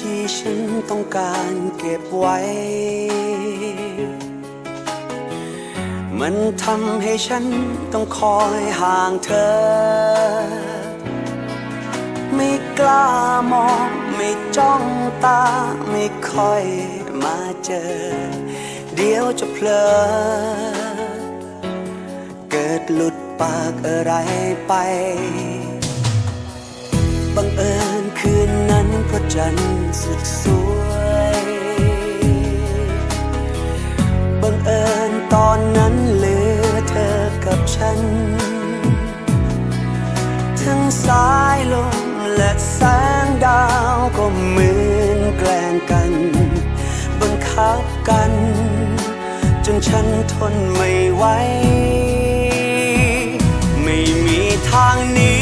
ที่ฉันต้องการเก็บไว้ มันทำให้ฉันต้องคอยห่างเธอ ไม่กล้ามอง ไม่จ้องตา ไม่ค่อยมาเจอ เดี๋ยวจะเพลอ เกิดหลุดปากอะไรไป บังเอิญ พระจันทร์สุดสวย บังเอิญตอนนั้นเหลือเธอกับฉัน ทั้งสายลมและแสงดาวก็เหมือนแกล้งกัน บังคับกัน จนฉันทนไม่ไหว ไม่มีทางนี้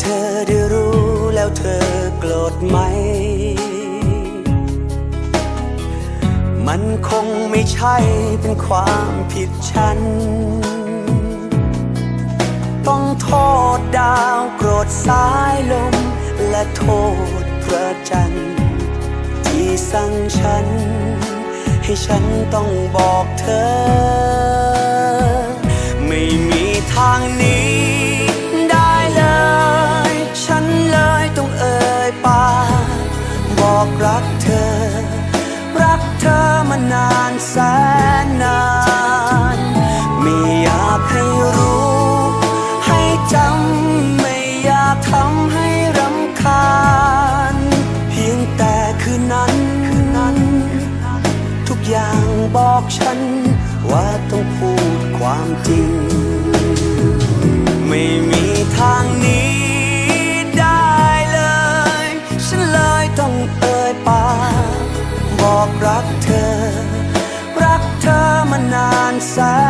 เธอได้รู้แล้วเธอโกรธไหม มันคงไม่ใช่เป็นความผิดฉัน ต้องโทษดาวโกรธสายลม และโทษพระจันทร์ที่สั่งฉัน ให้ฉันต้องบอกเธอ ฉัน ว่าต้องพูดความจริง ไม่มีทางหนี้ได้เลย ฉันเลยต้องเอ่ยปากบอกรักเธอ รักเธอมานานแสน